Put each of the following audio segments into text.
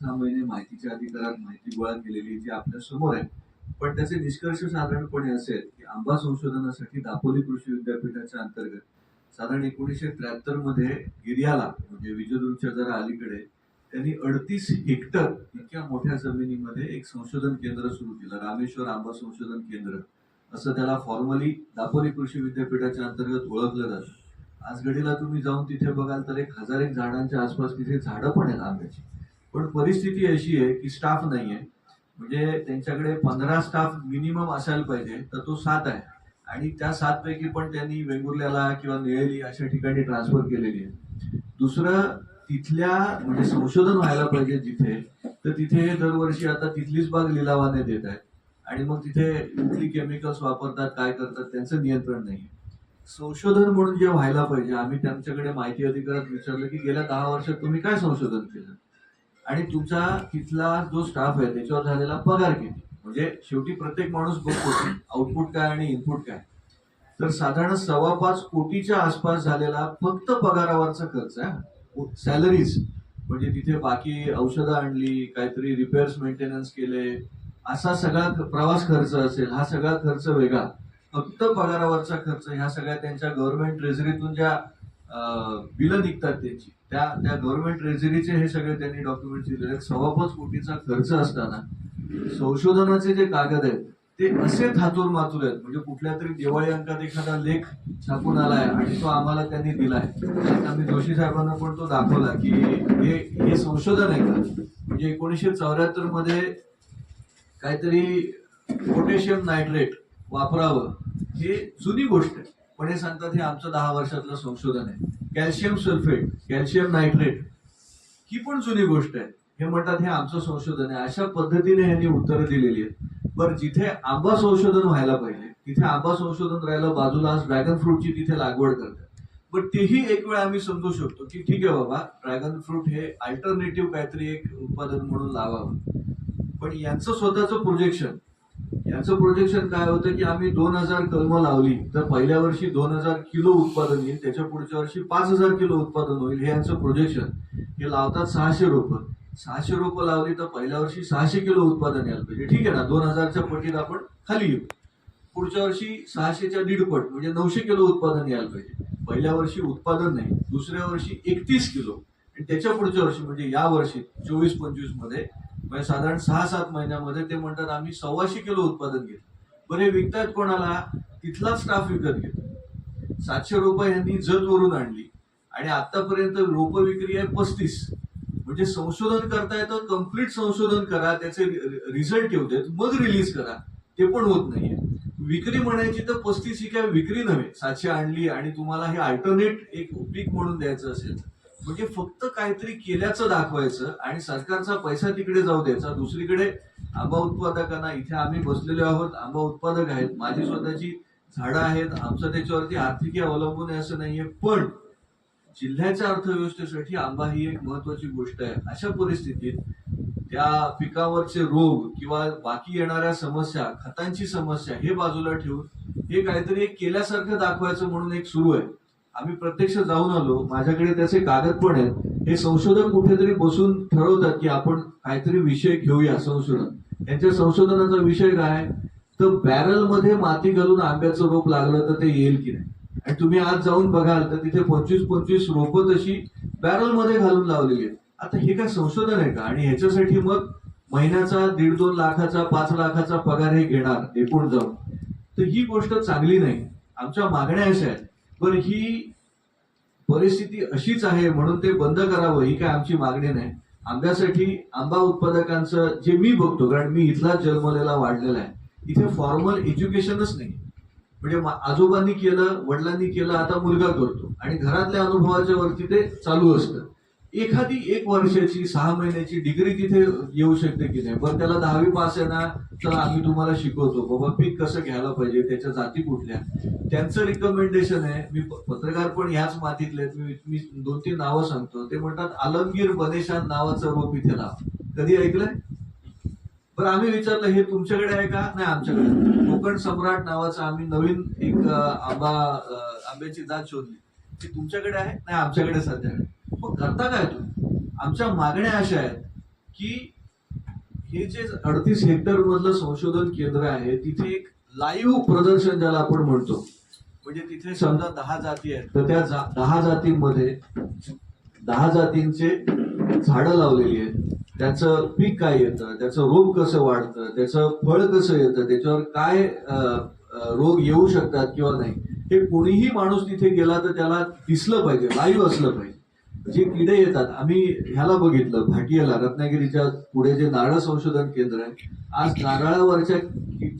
सहा महिने माहितीच्या अधिकारात माहिती गोळा केलेली जी आपल्यासमोर आहे पण त्याचे निष्कर्ष साधारणपणे असेल की आंबा संशोधनासाठी दापोली कृषी विद्यापीठाच्या अंतर्गत साधारण एकोणीसशे त्र्याहत्तरमध्ये गिर्याला म्हणजे विजयदूरच्या जरा अलीकडे त्यांनी अडतीस हेक्टर इतक्या मोठ्या जमिनीमध्ये एक संशोधन केंद्र सुरू केलं रामेश्वर आंबा संशोधन केंद्र. असं त्याला फॉर्मली दापोली कृषी विद्यापीठाच्या अंतर्गत ओळखलं जातं. आज घडीला तुम्ही जाऊन तिथे बघाल तर एक हजार एक झाडांच्या आसपास तिथे झाडं पण आहेत आंब्याची. पण परिस्थिती अशी आहे की स्टाफ नाहीये. म्हणजे त्यांच्याकडे पंधरा स्टाफ मिनिमम असायला पाहिजे तर तो सात आहे. आणि त्या सात पैकी पण त्यांनी वेंगुर्ल्याला किंवा निळेली अशा ठिकाणी ट्रान्सफर केलेली आहे. दुसरं तिथल्या म्हणजे संशोधन व्हायला पाहिजे जिथे तर तिथे दरवर्षी आता तिथलीच बाग लिलावाने देत आहेत. आणि मग तिथे कुठली केमिकल्स वापरतात काय करतात त्यांचं नियंत्रण नाही आहे संशोधन म्हणून जे व्हायला पाहिजे आम्ही त्यांच्याकडे माहिती अधिकारात विचारलं की गेल्या दहा वर्षात तुम्ही काय संशोधन केलं? आणि तुमचा तिथला जो स्टाफ आहे त्याच्यावर झालेला पगार किती? म्हणजे शेवटी प्रत्येक माणूस बघतो आउटपुट काय आणि इनपुट काय. तर साधारण सव्वा पाच कोटीच्या आसपास झालेला फक्त पगारावरचा खर्च आहे सॅलरीज म्हणजे तिथे बाकी औषधं आणली काहीतरी रिपेअर्स मेंटेनन्स केले असा सगळा प्रवास खर्च असेल हा सगळा खर्च वेगळा. फक्त पगारावरचा खर्च ह्या सगळ्या त्यांच्या गव्हर्नमेंट ट्रेझरीतून ज्या बिलं निघतात त्यांची त्या त्या गव्हर्नमेंट ट्रेझरीचे हे सगळे त्यांनी डॉक्युमेंट दिलेले आहेत. सव्वा पाच कोटीचा खर्च असताना संशोधनाचे जे कागद आहेत ते असे थातूर मातूर आहेत. म्हणजे कुठल्या तरी दिवाळी अंकात एखादा लेख छापून आलाय आणि तो आम्हाला त्यांनी दिलाय. आहे आम्ही जोशी साहेबांना पण तो दाखवला की हे हे संशोधन आहे का? म्हणजे एकोणीसशे चौऱ्याहत्तरमध्ये काहीतरी पोटॅशियम नायट्रेट वापरावं हे जुनी गोष्ट आहे. पण हे सांगतात हे आमचं दहा वर्षातलं संशोधन आहे. कॅल्शियम सल्फेट कॅल्शियम नायट्रेट ही पण जुनी गोष्ट आहे. हे म्हणतात हे आमचं संशोधन आहे. अशा पद्धतीने यांनी उत्तरं दिलेली आहेत. बरं जिथे आंबा संशोधन व्हायला पाहिजे तिथे आंबा संशोधन राहिलं बाजूला आज ड्रॅगन फ्रूटची तिथे लागवड करतात. पण तेही एक वेळ आम्ही समजू शकतो की ठीक आहे बाबा ड्रॅगन फ्रूट हे अल्टरनेटिव्ह काहीतरी एक उत्पादन म्हणून लावावं. पण यांचं स्वतःचं प्रोजेक्शन याचं प्रोजेक्शन काय होतं की आम्ही दोन हजार कलमं लावली तर पहिल्या वर्षी दोन हजार किलो उत्पादन येईल त्याच्या पुढच्या वर्षी पाच हजार किलो उत्पादन होईल हे यांचं प्रोजेक्शन हे लावतात सहाशे रोपं. सहाशे रोपं लावली तर पहिल्या वर्षी सहाशे किलो उत्पादन यायला पाहिजे. ठीक आहे ना? दोन हजारच्या पटीत आपण खाली येऊ. पुढच्या वर्षी सहाशेच्या दीडपट म्हणजे नऊशे किलो उत्पादन यायला पाहिजे. पहिल्या वर्षी उत्पादन नाही दुसऱ्या वर्षी एकतीस किलो. आणि त्याच्या पुढच्या वर्षी म्हणजे या वर्षी चोवीस पंचवीसमध्ये म्हणजे साधारण सहा सात महिन्यामध्ये ते म्हणतात आम्ही सव्वाशे किलो उत्पादन घेतलं. बरं हे विकतायत कोणाला? तिथला स्टाफ विकत घेतो. सातशे रुपये यांनी जत वरून आणली. आणि आतापर्यंत रोप विक्री आहे पस्तीस. म्हणजे संशोधन करता येतं कंप्लीट संशोधन करा त्याचे रिझल्ट येऊ देत मग रिलीज करा. ते पण होत नाहीये. विक्री म्हणायची तर पस्तीस ही काय विक्री नव्हे. सातशे आणली आणि तुम्हाला हे अल्टरनेट एक पीक म्हणून द्यायचं असेल म्हणजे फक्त काहीतरी केल्याचं दाखवायचं आणि सरकारचा पैसा तिकडे जाऊ द्यायचा. दुसरीकडे आंबा उत्पादकांना इथे आम्ही बसलेलो आहोत. आंबा उत्पादक आहेत. माझी स्वतःची झाडं आहेत. आमचं त्याच्यावरती आर्थिक अवलंबून आहे असं नाहीये. पण जिल्ह्याच्या अर्थव्यवस्थेसाठी आंबा ही एक महत्वाची गोष्ट आहे. अशा परिस्थितीत त्या पिकावरचे रोग किंवा बाकी येणाऱ्या समस्या खतांची समस्या हे बाजूला ठेवून हे काहीतरी एक केल्यासारखं दाखवायचं म्हणून एक सुरू आहे. आम्ही प्रत्यक्ष जाऊन आलो. माझ्याकडे त्याचे कागद पण आहेत. हे संशोधक कुठेतरी बसून ठरवतात की आपण काहीतरी विषय घेऊया संशोधन. त्यांच्या संशोधनाचा विषय काय? तर बॅरलमध्ये माती घालून आंब्याचं रोप लागलं तर ते येईल की नाही? आणि तुम्ही आज जाऊन बघाल तर तिथे पंचवीस पंचवीस रोपं तशी बॅरलमध्ये घालून लावलेली आहेत. आता हे काय संशोधन आहे का? आणि ह्याच्यासाठी मग महिन्याचा दीड दोन लाखाचा पाच लाखाचा पगार हे घेणार एकूण जाऊन. तर ही गोष्ट चांगली नाही. आमच्या मागण्या अशा आहेत. पण ही परिस्थिती अशीच आहे म्हणून ते बंद करावं ही काय आमची मागणी नाही. आंब्यासाठी आंबा उत्पादकांचं जे मी बघतो कारण मी इथला जन्मलेला वाढलेला आहे इथे फॉर्मल एज्युकेशनच नाही. म्हणजे आजोबांनी केलं वडिलांनी केलं आता मुलगा करतो. आणि घरातल्या अनुभवाच्या वरती ते चालू असतं. एखादी एक वर्षाची सहा महिन्याची डिग्री तिथे येऊ शकते की नाही? बरं त्याला दहावी पास आहे ना तर आम्ही तुम्हाला शिकवतो. बाबा पीक कसं घ्यायला पाहिजे त्याच्या जाती कुठल्या? त्यांचं रिकमेंडेशन आहे मी पत्रकार पण ह्याच मातीतले आहेत. मी दोन तीन नावं सांगतो. ते म्हणतात आलमगीर बनेशान नावाचं रोप इथे लाव. कधी ऐकलंय? बरं आम्ही विचारलं हे तुमच्याकडे आहे का? नाही आमच्याकडे कोकण सम्राट नावाचं आम्ही नवीन एक आंबा आंब्याची जात शोधली. ती तुमच्याकडे आहे? नाही आमच्याकडे सध्या आहे. मग करता काय तुम्ही? आमच्या मागण्या अशा आहेत की हे जे अडतीस हेक्टर मधलं संशोधन केंद्र आहे तिथे एक लाईव्ह प्रदर्शन ज्याला आपण म्हणतो. म्हणजे तिथे समजा दहा जाती आहेत तर त्या जा- दहा जातींमध्ये दहा जातींचे झाडं लावलेली आहेत. त्याचं पीक काय येतं? त्याचं रोग कसं वाढतं? त्याचं फळ कसं येतं? त्याच्यावर काय रोग येऊ शकतात किंवा नाही? हे कोणीही माणूस तिथे गेला तर त्याला दिसलं पाहिजे लाईव्ह असलं पाहिजे. जे किडे येतात आम्ही ह्याला बघितलं भाटियाला रत्नागिरीच्या पुढे जे नारळ संशोधन केंद्र आहे आज नारळावरच्या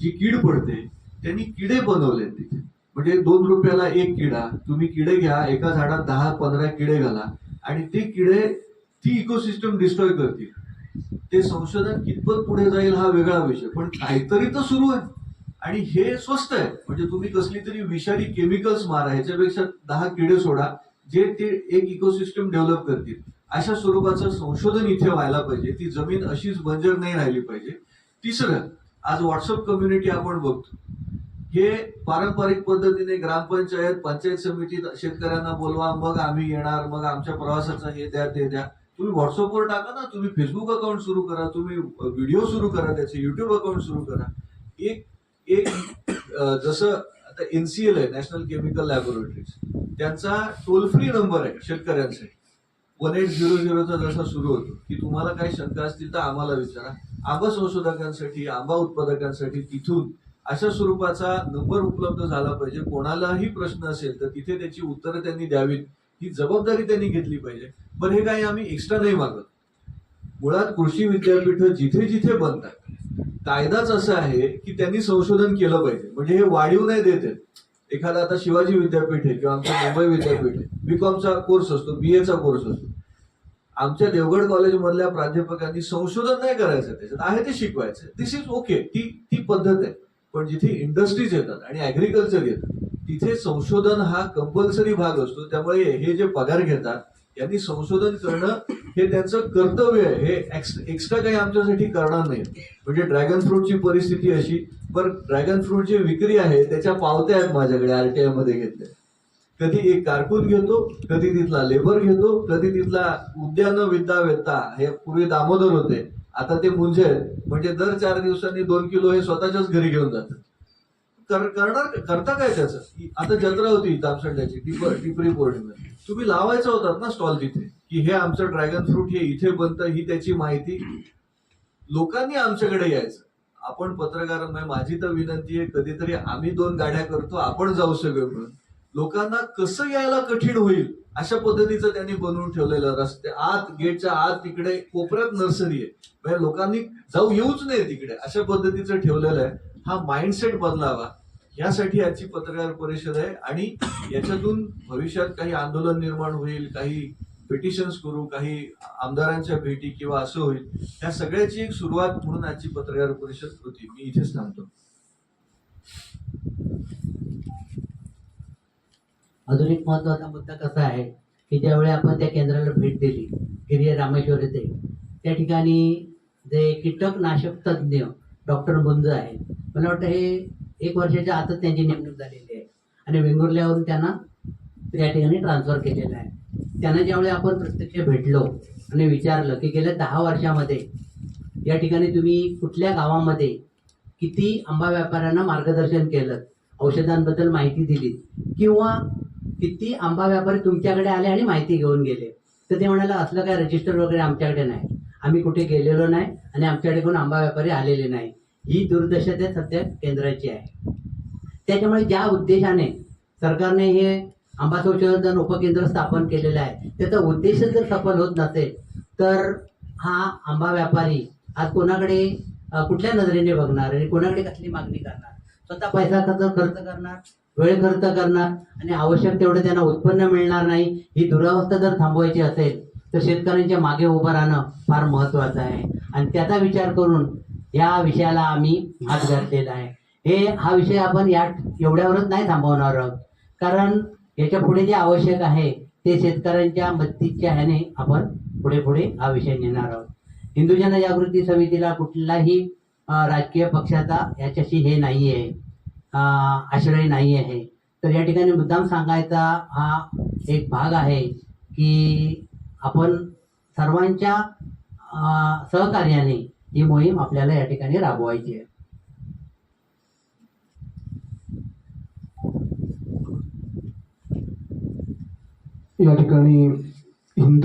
जी कीड पडते त्यांनी किडे बनवले तिथे. म्हणजे दोन रुपयाला एक किडा तुम्ही किडे घ्या एका झाडात दहा पंधरा किडे घाला आणि ते किडे ती इकोसिस्टम डिस्ट्रॉय करतील. ते संशोधन कितपत पुढे जाईल हा वेगळा विषय पण काहीतरी तर सुरू आहे. आणि हे स्वस्त आहे. म्हणजे तुम्ही कसली तरी विषारी केमिकल्स मारा ह्याच्यापेक्षा दहा किडे सोडा जे ते एक इकोसिस्टम डेव्हलप करतील अशा स्वरूपाचं संशोधन इथे व्हायला पाहिजे. ती जमीन अशीच बंजर नाही राहिली पाहिजे. तिसरं आज व्हॉट्सअप कम्युनिटी आपण बघतो. हे पारंपरिक पद्धतीने ग्रामपंचायत पंचायत समितीत शेतकऱ्यांना बोलवा मग आम्ही येणार मग आमच्या प्रवासाचं हे द्या ते द्या. तुम्ही व्हॉट्सअपवर टाका ना तुम्ही फेसबुक अकाउंट सुरू करा तुम्ही व्हिडिओ सुरू करा त्याचे युट्यूब अकाउंट सुरू करा. एक एक जसं आता एनसीएल आहे नॅशनल केमिकल लॅबोरेटरीज त्यांचा टोल फ्री नंबर आहे शेतकऱ्यांसाठी. वन एट झिरो झिरोचा जसा सुरू होतो की तुम्हाला काही शंका असतील तर आम्हाला विचारा. आंबा संशोधकांसाठी आंबा उत्पादकांसाठी तिथून अशा स्वरूपाचा नंबर उपलब्ध झाला पाहिजे. कोणालाही प्रश्न असेल तर तिथे त्याची उत्तरं त्यांनी द्यावीत. ही जबाबदारी त्यांनी घेतली पाहिजे. पण हे काही आम्ही एक्स्ट्रा नाही मागत. मुळात कृषी विद्यापीठ जिथे जिथे बनतात कायदाच असा आहे की त्यांनी संशोधन केलं पाहिजे. म्हणजे हे वाढीव नाही देत एखादा आता शिवाजी विद्यापीठ आहे किंवा आमचं मुंबई विद्यापीठ आहे. बीकॉमचा कोर्स असतो बी एचा कोर्स असतो. आमच्या देवगड कॉलेजमधल्या प्राध्यापकांनी संशोधन नाही करायचं त्याच्यात. आहे ते शिकवायचं. दिस इज ओके ती ती पद्धत आहे. पण जिथे इंडस्ट्रीज येतात आणि ऍग्रिकल्चर येतात तिथे संशोधन हा कंपल्सरी भाग असतो. त्यामुळे हे जे पगार घेतात यांनी संशोधन करणं हे त्यांचं कर्तव्य आहे. हे एक्स्ट्रा काही आमच्यासाठी करणार नाही. म्हणजे ड्रॅगन फ्रूटची परिस्थिती अशी पण ड्रॅगन फ्रूटची विक्री आहे त्याच्या पावत्या आहेत माझ्याकडे आरटीआयमध्ये घेतल्या. कधी एक कारकून घेतो कधी तिथला लेबर घेतो कधी तिथला उद्यान विद्या वेत्ता हे पूर्वी दामोदर होते. आता ते मुंजे म्हणजे दर चार दिवसांनी दोन किलो हे स्वतःच्याच घरी घेऊन जातात. करणार करता काय त्याचं? आता जत्रा होती तामसंड्याची टिप टिपरी पौर्णिमा. तुम्ही लावायचा होतात ना स्टॉल तिथे की हे आमचं ड्रॅगन फ्रूट हे इथे बनतं ही त्याची माहिती. लोकांनी आमच्याकडे यायचं. आपण पत्रकार म्हणजे माझी तर विनंती आहे कधीतरी आम्ही दोन गाड्या करतो आपण जाऊ सगळे म्हणून लोकांना कसं यायला कठीण होईल अशा पद्धतीचं त्यांनी बनवून ठेवलेलं रस्ते आत गेटच्या आत तिकडे कोपऱ्यात नर्सरी आहे. म्हणजे लोकांनी जाऊ येऊच नाही तिकडे अशा पद्धतीचं ठेवलेलं आहे. हा माइंडसेट बदलावा. यासाठी आजची पत्रकार परिषद आहे आणि याच्यातून भविष्यात काही आंदोलन निर्माण होईल काही पिटिशन्स करू काही आमदारांच्या भेटी किंवा असं होईल या सगळ्याची एक सुरुवात म्हणून आजची पत्रकार परिषद होती. मी इथेच थांबतो. अजून एक महत्त्वाचा मुद्दा कसा आहे की ज्यावेळी आपण त्या केंद्राला भेट दिली गिरिय रामेश्वर येथे त्या ठिकाणी जे कीटकनाशक तज्ज्ञ डॉक्टर मुंज आहेत मला वाटतं हे एक वर्षाच्या आतच त्यांची नेमणूक झालेली आहे. आणि वेंगुर्ल्यावरून त्यांना या ठिकाणी ट्रान्सफर केलेलं आहे. त्यांना ज्यावेळी आपण प्रत्यक्ष भेटलो आणि विचारलं की गेल्या दहा वर्षामध्ये या ठिकाणी तुम्ही कुठल्या गावामध्ये किती आंबा व्यापाऱ्यांना मार्गदर्शन केलं औषधांबद्दल माहिती दिली किंवा किती आंबा व्यापारी तुमच्याकडे आले आणि माहिती घेऊन गेले. तर ते म्हणाले असलं काय रजिस्टर वगैरे आमच्याकडे नाही. आम्ही कुठे गेलेलो नाही आणि आमच्याकडे कोण आंबा व्यापारी आलेले नाही. ही दुर्दशा त्या सध्या केंद्राची आहे. त्याच्यामुळे ज्या उद्देशाने सरकारने हे आंबा संशोधन उपकेंद्र स्थापन केलेलं आहे त्याचा उद्देश जर सफल होत नसेल तर हा आंबा व्यापारी आज कोणाकडे कुठल्या नजरेने बघणार आणि कोणाकडे कसली मागणी करणार? स्वतः पैसा खर्च खर्च करणार वेळ खर्च करणार आणि आवश्यक तेवढं त्यांना उत्पन्न मिळणार नाही ही दुरावस्था जर थांबवायची असेल तर शेतकऱ्यांच्या मागे उभं राहणं फार महत्वाचं आहे. आणि त्याचा विचार करून या विषयाला आम्ही हात घातलेला आहे. हे हा विषय आपण या एवढ्यावरच नाही थांबवणार आहोत. कारण याच्यापुढे जे आवश्यक आहे ते शेतकऱ्यांच्या मदतीच्या ह्याने आपण पुढे पुढे हा विषय नेणार आहोत. हिंदू जनजागृती समितीला कुठलाही राजकीय पक्षाचा याच्याशी हे नाही आहे आश्रय नाही आहे तर या ठिकाणी मुद्दाम सांगायचा हा एक भाग आहे की आपण सर्वांच्या सहकार्याने ही मोहीम आपल्याला या ठिकाणी राबवायची आहे. या ठिकाणी हिंद